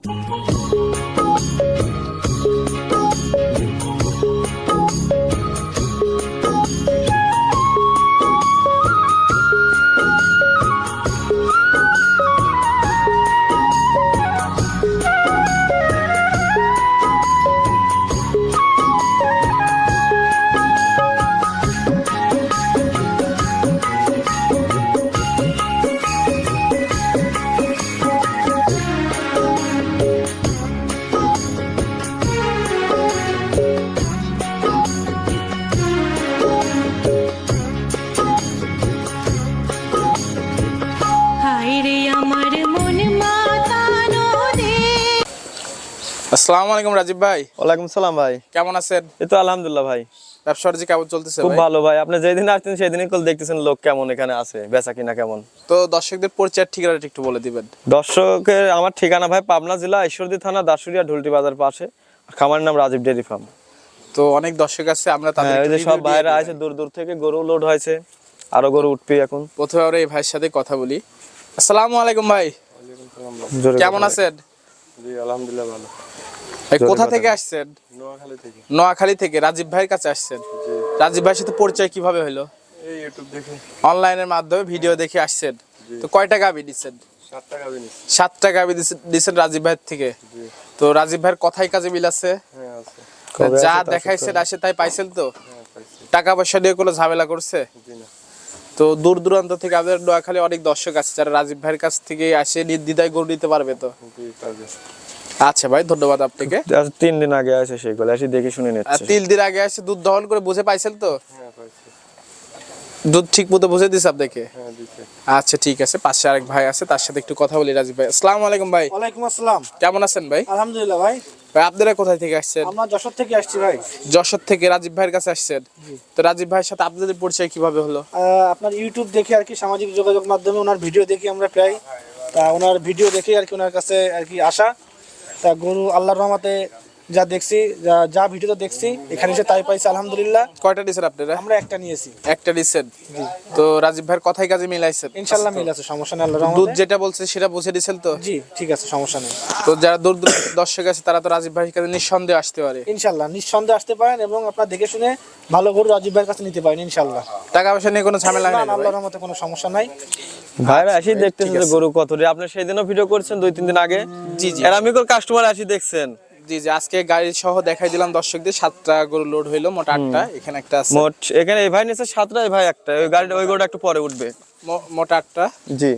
হায় আসসালামু আলাইকুম রাজীব ভাই। ওয়ালাইকুম সালাম ভাই। কেমন আছেন? এই তো আলহামদুলিল্লাহ ভাই। ব্যবসা বাণিজ্য কেমন চলতেছে খুব ভালো ভাই। আপনি যেদিন আসছেন সেদিনই কল দেখতেছেন লোক কেমন এখানে আছে বেচা কিনা কেমন। তো দর্শকদের ঠিকানাটা একটু বলে দিবেন। দর্শকের আমার ঠিকানা ভাই পাবনা জেলা ঈশ্বরদী থানা দাসুরিয়া ঢুলটি বাজার পাশে। আর খামার নাম রাজীব ডেয়ারি ফার্ম। তো অনেক দর্শক আছে আমরা তাদের হ্যাঁ ওই যে সব ভাইরা আছে দূর দূর থেকে গরু লোড হয়েছে আরও গরু উঠবে এখন। প্রথমে আমরা এই ভাইয়ের সাথে কথা বলি। আসসালামু আলাইকুম ভাই। কেমন আছেন? জি আলহামদুলিল্লাহ ভালো। কোথা থেকে আসছেন? নোয়াখালী থেকে। নোয়াখালী থেকে রাজীব ভাইয়ের কাছে আসছেন। রাজীব ভাইয়ের সাথে পরিচয় কীভাবে হলো? এই ইউটিউব দেখে। অনলাইনের মাধ্যমে ভিডিও দেখে আসছেন। তো কয়টা গাবি দিচ্ছেন? সাতটা গাবি দিচ্ছেন রাজীব ভাইয়ের থেকে? তো রাজীব ভাইয়ের কথাই কাজে মিল আছে? হ্যাঁ যা দেখাইছেন আসে তাই পাইছেন তো? টাকা পয়সা দিয়ে কোনো ঝামেলা করছে? তো দূর দূরান্ত থেকে আমাদের নোয়াখালী অনেক দর্শক আছে যারা রাজীব ভাইয়ের কাছ থেকে আসে নির্দ্বিধায় গরু নিতে পারবে তো? আচ্ছা ভাই ধন্যবাদ আপনাকে। তিন দিন আগে আছে সেগুলো এসে দেখে শুনে নিচ্ছে তিল দিন আগে আসে দুধ দহন করে বুঝে পাইছেন তো? দুধ ঠিক মতো বুঝে দিস আপনাকে? আচ্ছা ঠিক আছে পাশে আরেক ভাই আছে তার সাথে একটু কথা বলি রাজীব ভাই। আসসালামু আলাইকুম ভাই। ওয়ালাইকুম আসসালাম। কেমন আছেন ভাই? আলহামদুলিল্লাহ ভাই। ভাই আপনারা কোথায় থেকে আসছেন? আমরা যশোর থেকে আসছি ভাই। যশোর থেকে রাজীব ভাইয়ের কাছে আসছেন। তো রাজীব ভাইয়ের সাথে আপনাদের পরিচয় কীভাবে হলো? আপনার ইউটিউব দেখে আর কি সামাজিক যোগাযোগ মাধ্যমে ওনার ভিডিও দেখি আমরা প্রায়। তা ওনার ভিডিও দেখে আর কি ওনার কাছে আর কি আসা। তা গরু আল্লাহর রহমতে যা দেখছি যা যা ভিডিওতে দেখছি এখানে এসে তাই পাইছি আলহামদুলিল্লাহ। কয়টা দিচ্ছেন আপনারা? আমরা একটা নিয়েছি। একটা দিচ্ছেন তো রাজীব ভাইয়ের কথাই কাজে মিলাইছেন? ইনশাল্লাহ মিল আছে সমস্যা নেই আল্লাহর দুধ যেটা বলছে সেটা বুঝে দিচ্ছেন তো? জি ঠিক আছে সমস্যা নেই। তো যারা দূর দূর দর্শক আছে তারা তো রাজীব ভাইয়ের কাছে নিঃসন্দেহে আসতে পারে। ইনশাল্লাহ নিঃসন্দেহে আসতে পারেন এবং আপনার দেখে শুনে ভালো গরু রাজীব ভাইয়ের কাছে নিতে পারেন ইনশাল্লাহ। টাকা পয়সা নিয়ে কোনো ঝামেলা নেই না, আল্লাহর রহমতে কোনো সমস্যা নাই। ভাইরা আসি দেখতেছেন যে গরু কত রে। আপনি সেদিনও ভিডিও করছেন দুই তিন দিন আগে। জি, জি। আর আমি কাস্টমার আসি দেখছেন। জি জি আজকে গাড়ি সহ দেখাই দিলাম দর্শকদের। সাতটা গরু লোড হইল মোট আটটা এখানে একটা আছে। মোট এখানে এই ভাই নিচে সাতটা এই ভাই একটা। ওই গাড়িটা ওই গরুটা একটু পরে উঠবে। মোট আটটা। জি।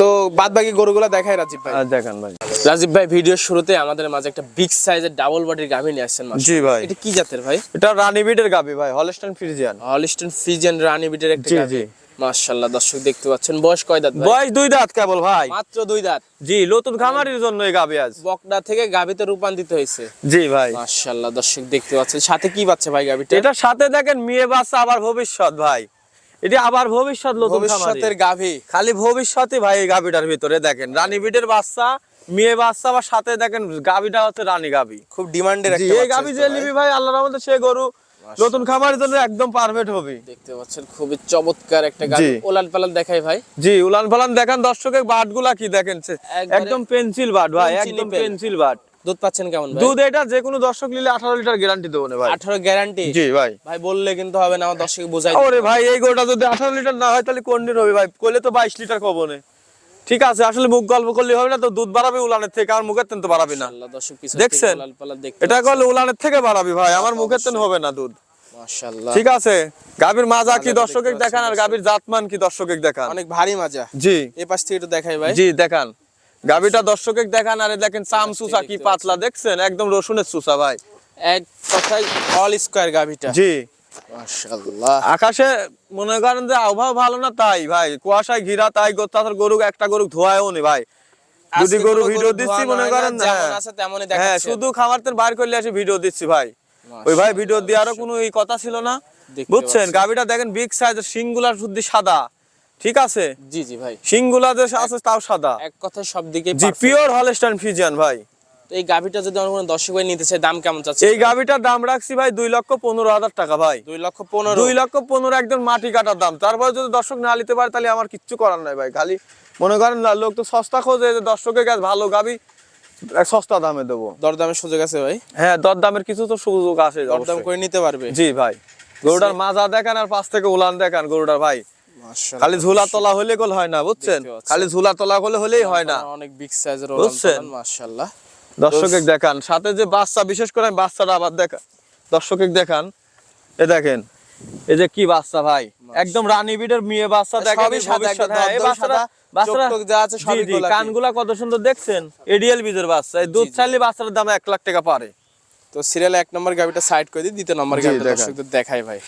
তো বাদ বাকি গরুগুলো দেখাই রাজীব ভাই। দেখান ভাই। রাজীব ভাই ভিডিওর শুরুতে আমাদের মাঝে একটা বিগ সাইজের ডাবল বডির গাভী নিয়ে আসছেন জি ভাই। এটা কি জাতের ভাই? এটা রানী বিটের গাবি ভাই হলস্টাইন ফ্রিজিয়ান হলিস্টন ফ্রিজিয়ান রানী বিটের একটা গাভী। মাশাআল্লাহ দর্শক দেখতে পাচ্ছেন। বয়স কয় দাঁত বয়স দুই দাঁত কেবল ভাই। মাত্র দুই দাঁত। জি নতুন খামারির জন্য এই গাবি আজ। বকনা থেকে গাভীতে রূপান্তরিত হয়েছে। জি ভাই। মাশাআল্লাহ দর্শক দেখতে পাচ্ছেন। সাথে কি বাচ্চা ভাই গাভীটা? এটার সাথে দেখেন মেয়ে বাচ্চা আবার ভবিষ্যৎ ভাই। এটি আবার ভবিষ্যৎ নতুন ভবিষ্যতের গাভী। খালি ভবিষ্যতে ভাই এই গাবিটার ভিতরে দেখেন। রানী বিটের বাচ্চা মেয়ে বাচ্চা আবার সাথে দেখেন গাবিটা হচ্ছে রানী গাবি খুব ডিমান্ডের একটা এই গাবি যে নিবি ভাই আল্লাহর রহমতে সে গরু নতুন খামারের জন্য একদম পারফেক্ট হবে। দেখতে পাচ্ছেন খুবই চমৎকার একটা গাভী জি। ওলান পালান দেখাই ভাই। জি উলান ফালান দেখেন দর্শকের বাটগুলা কি দেখেন? একদম পেন্সিল বাট ভাই একদম পেন্সিল বাট। দুধ পাচ্ছেন কেমন ভাই? দুধ এটা যে কোনো দর্শক নিলে আঠারো লিটার গ্যারান্টি দেবো না ভাই। আঠারো গ্যারান্টি জি ভাই। ভাই বললে কিন্তু হবে না আমার দর্শক বোঝাই ওরে ভাই এই গরুটা যদি আঠারো লিটার না হয় তাহলে কোন দিন হবে ভাই? কইলে তো বাইশ লিটার কব না। ঠিক আছে আসলে মুখ গল্প করলে হবে না তো দুধ বাড়াবে উলানের থেকে আর মুখের তেন তো বাড়াবি না। দর্শক দেখছেন? এটা করলে উলানের থেকে বাড়াবি ভাই আমার মুখের তেন হবে না দুধ। ঠিক আছে গাভীর মাজা কি দেখতে দেখান আর গাভীর জাতমান কি দর্শকের দেখান? অনেক ভারী মাজা। জি। এই পাশ থেকে একটু দেখাই ভাই। জি দেখান। গাভীটা দর্শকের দেখান আরে দেখেন চাম সুসা কি পাতলা দেখছেন? একদম রসুনের সুসা ভাই। এক কথায় অল স্কয়ার গাভিটা। জি। আকাশে মনে করেন যে আবহাওয়া ভালো না তাই ভাই। কুয়াশায় ঘিরা তাই গো- গরু একটা গরু ধোয়ায়ও নি ভাই। যদি গরু কোনো ভিডিও দিচ্ছি মনে করেন হ্যাঁ। হ্যাঁ। শুধু খাবার তেল বার করলে আসে ভিডিও দিচ্ছি ভাই। ওই ভাই ভিডিও দেওয়ারও কোনো এই কথা ছিল না। বুঝছেন। গাবিটা দেখেন বিগ সাইজের সিংগুলার শুদ্ধ সাদা। ঠিক আছে? জি জি ভাই। সিংগুলা যে আছে তাও সাদা। এক কথায় সব দিকে জি পিওর হলস্টাইন ফিজিয়ান ভাই। এই গাভিটা যদি আমার কোনো দর্শক ভাই নিতে চায় দাম কেমন চাচ্ছে? এই গাবিটার দাম রাখছি ভাই দুই লক্ষ পনেরো হাজার টাকা ভাই। দুই লক্ষ পনেরো। দুই লক্ষ পনেরো একদম মাটি কাটার দাম। তারপর যদি দর্শক না নিতে পারে তাহলে আমার কিচ্ছু করার নাই ভাই। খালি মনে করেন না লোক তো সস্তা খোঁজে যে দর্শকের কাছে ভালো এক সস্তা দামে দেবো। দরদামের সুযোগ আছে ভাই? হ্যাঁ দর দামের কিছু তো সুযোগ আছে দরদাম। করে নিতে পারবে। জি ভাই। গরুটার মাজা দেখান আর পাশ থেকে উলান দেখান গরুটার ভাই। খালি ঝুলা তলা হলে গোল হয় না বুঝছেন? খালি ঝুলা তলা হলে হলেই হয় না। অনেক বিগ সাইজের বুঝছেন? মাশাআল্লাহ। দর্শকে দেখান। সাথে যে বাচ্চা বিশেষ করে বাচ্চাটা আবার দেখা দর্শকে দেখান। এ দেখেন এই যে কি বাচ্চা ভাই। একদম রানী বিডের মেয়ে বাচ্চা দেখেন বাচ্চাটা। কানগুলা কত সুন্দর দেখছেন? এডিএল বীজের বাচ্চা। এই দুধ চাইলে বাচ্চার দাম এক লাখ টাকা পারে। তো সিরিয়ালে এক নম্বর গাভিটা সাইড করে দিই দ্বিতীয় নম্বর দেখান। দর্শকদের দেখাই ভাই।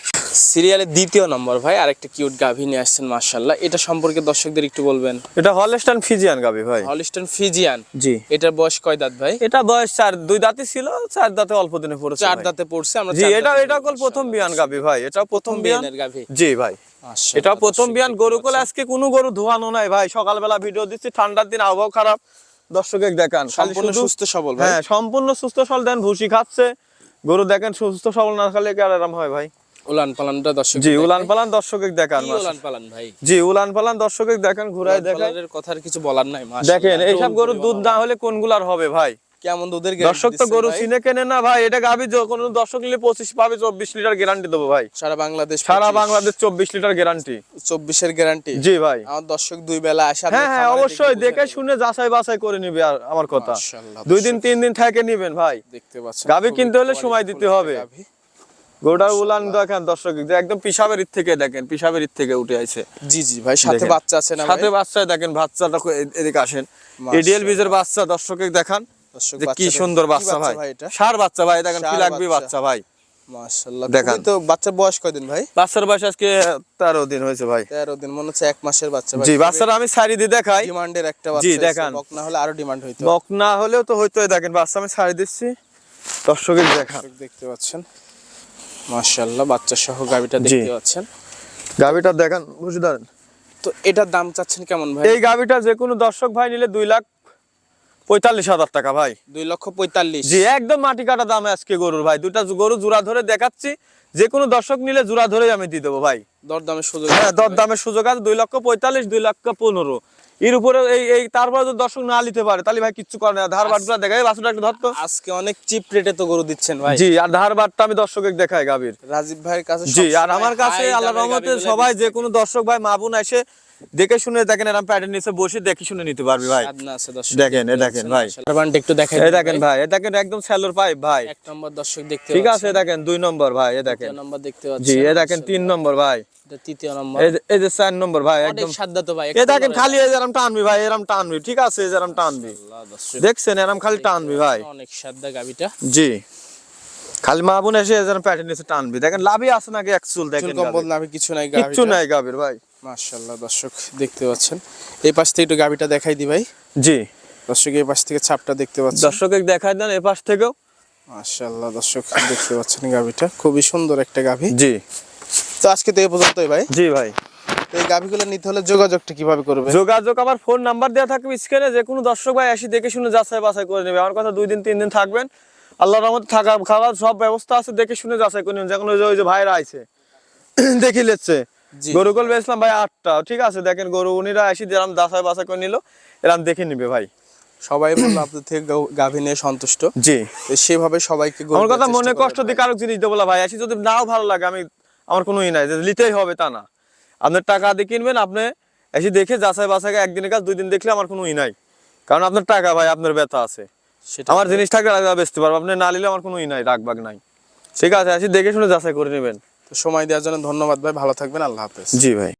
সিরিয়ালে দ্বিতীয় নম্বর ভাই আরেকটা কিউট গাভি নিয়ে আসছেন মাশাআল্লাহ। এটা সম্পর্কে দর্শকদের একটু বলবেন। এটা হলস্টান ফিজিয়ান গাবি ভাই। Holstein Friesian? জি। এটার বয়স কয় দাঁত ভাই? এটা বয়স চার দুই দাঁতই ছিল চার দাঁতে অল্প দিনে পড়েছে চার দাঁতে পড়ছে আমরা জি এটা এটা কল প্রথম বিয়ান গাবি ভাই এটা প্রথম বিয়ানের গাভি। জি ভাই। এটা প্রথম বিয়ান দেখতে গরু কোলে আজকে কোনো গরু ধোয়ানো নাই ভাই। সকালবেলা ভিডিও দিচ্ছি ঠান্ডার দিন আবহাওয়া খারাপ। দর্শকে দেখান সম্পূর্ণ সুস্থ সবল ভাই। হ্যাঁ সম্পূর্ণ সুস্থ সবল দেন ভুসি খাচ্ছে। গরু দেখেন সুস্থ সবল না খালে কি আর আরাম হয় ভাই। উলান পালানটা দর্শক জি উলান পালান দর্শকে দেখান উলান পালান ভাই? জি উলান পালান দর্শকে দেখেন ঘুরাই উলান দেখেন পালানের কিছু বলার নাই দেখেন এইসব গরুর দুধ না হলে কোনগুলার হবে ভাই? কেমন দুধের দর্শক তো গরু চিনে কেনে না ভাই এটা গাবি কোন দর্শক নিলে পঁচিশ পাবে চব্বিশ লিটার গ্যারান্টি দেবো ভাই। সারা বাংলাদেশ সারা বাংলাদেশ চব্বিশ লিটার গ্যারান্টি চব্বিশের গ্যারান্টি জি ভাই। আমার দর্শক দুই বেলা আসে হ্যাঁ হ্যাঁ অবশ্যই দেখে শুনে যাচাই বাছাই করে নিবে আর আমার কথা। দুই দিন তিন দিন থেকে নিবেন ভাই। দেখতে পাচ্ছেন কিনতে হলে সময় দিতে হবে। গোটার উলান দেখেন দর্শক একদম পিসাবের থেকে দেখেন পিসাবের থেকে উঠে আছে জি জি ভাই সাথে বাচ্চা আছে না সাথে বাচ্চা দেখেন বাচ্চাটা এদিকে আসেন। এডিএল বীজের বাচ্চা দর্শকে দেখান। কি সুন্দর বাচ্চা ভাই? সার বাচ্চা ভাই দেখেন কি লাগবে বাচ্চা। ভাই। মাশাআল্লাহ। দেখান। দেখান। তো বাচ্চার বয়স কয়দিন ভাই? বাচ্চার বয়স আজকে তেরো দিন হয়েছে ভাই। তেরো দিন মনে হচ্ছে এক মাসের বাচ্চা ভাই। জি আমি সারি দিয়ে দেখাই। ডিমান্ডের একটা জি, বাচ্চা দেখান। বক না হলে আরও ডিমান্ড হইতো। বক না হলেও তো হয়তো দেখেন বাচ্চা আমি সারি দিচ্ছি। দর্শকের দেখতে পাচ্ছেন। মাশাআল্লাহ বাচ্চা সহ গাবিটা। দেখতে পাচ্ছেন। গাভিটা দেখান বুঝে ধরেন তো এটার দাম চাচ্ছেন কেমন ভাই? এই গাভিটা যে কোনো দর্শক ভাই নিলে দুই লাখ পঁয়তাল্লিশ হাজার টাকা ভাই। দুই লক্ষ পঁয়তাল্লিশ। জি একদম মাটি কাটা দামে আজকে গরুর ভাই। দুটা গরু জোড়া ধরে দেখাচ্ছি। যে কোনো দর্শক নিলে জোড়া ধরেই আমি দিয়ে দেবো ভাই। দরদামের সুযোগ হ্যাঁ দর দামের সুযোগ আছে। দুই লক্ষ পঁয়তাল্লিশ দুই লক্ষ পনেরো। এর উপরে এই এই তারপরে যদি দর্শক না নিতে পারে তাহলে ভাই কিচ্ছু করে না ধার বাটগুলো দেখাই বাসুটা একটু ধরতো আজকে অনেক চিপ রেটে তো গরু দিচ্ছেন ভাই। জি আর ধার বাটটা আমি দর্শকের দেখাই গাভীর। রাজীব ভাইয়ের কাছে জি আর আমার কাছে আল্লাহ রহমতে সবাই যে কোনো দর্শক ভাই মাবুন এসে দেখে শুনে দেখেন এরকম প্যাডের নিচে বসে দেখে শুনে নিতে পারবি ভাই। দেখেন, এ দেখেন ভাই। একটু এই দেখেন ভাই। এই দেখেন একদম স্যালোর পাইপ ভাই। এক নম্বর দর্শক দেখতে ঠিক আছে। দেখেন দুই নম্বর ভাই এই দেখেন। নম্বর দেখতে পাচ্ছেন জি এই দেখেন তিন নম্র ভাই। তৃতীয় নম্বর। এই যে- চার নম্বর ভাই একদম। সাদ্দা তো ভাই এই দেখেন খালি টানবি ভাই এরম টানবি ঠিক আছে টানবি। দেখছেন এরম খালি টানবি ভাই। অনেক সাদ্দা গাবিটা। জি। খালি মা বোন এসে টানবি। দেখেন লাভই আছে নাকি এক চুল দেখেন কম্বল নামে কিছু নাই গাবির ভাই। মাশাআল্লাহ দর্শক দেখতে পাচ্ছেন। এই পাশ থেকে একটু গাবিটা দেখাই দি ভাই। জি। দর্শক এই পাশ থেকে ছাপটা দেখতে পাচ্ছেন। দর্শকে দেখাই দেন এ পাশ থেকেও। মাশাআল্লাহ দর্শক দেখতে পাচ্ছেন গাবিটা। খুবই সুন্দর একটা গাভি জি। তো আজকে তো এই পর্যন্তই ভাই। জি ভাই। এই গাভিগুলো নিতে হলে যোগাযোগটা কীভাবে করবে যোগাযোগ আমার ফোন নাম্বার দেওয়া থাকবে স্ক্রিনে। যে কোনো দর্শক ভাই এসে দেখে শুনে যাচাই বাছাই করে নেবে। আমার কথা দুই দিন তিন দিন থাকবেন। আল্লাহর রহমতে থাকা খাওয়ার সব ব্যবস্থা আছে। দেখে শুনে যাচাই করে নেবেন। যখন ওই যে ভাইরা আইছে। দেখি লেচ্ছে। গরুগুলো বেচলাম ভাই আটটা। ঠিক আছে দেখেন গরু উনিরা এসে যেরকম যাচাই বাছাই করে নিল এরকম দেখে নিবে ভাই। সবাই বলল আপনার থেকে গাভী নিয়ে সন্তুষ্ট? জি। সেভাবে সবাইকে আমার কথা মনে কষ্ট দিয়ে কারও জিনিস দেবো ভাই। আসি যদি নাও ভালো লাগে আমি আমার কোনো ই নাই যে নিতেই হবে তা না। আপনার টাকা দিয়ে কিনবেন আপনি এসে দেখে যাচাই বাছাই একদিনের কাজ দুই দিন দেখলে আমার কোনো ই নাই। কারণ আপনার টাকা ভাই আপনার ব্যথা আছে। সেটা আমার জিনিস থাকলে বেচতে পারব আপনি না নিলে আমার কোনো ই নাই রাগবাগ নাই। ঠিক আছে আসি দেখে শুনে যাচাই করে নেবেন। তো সময় দেওয়ার জন্য ধন্যবাদ ভাই ভালো থাকবেন আল্লাহ হাফেজ। জি ভাই।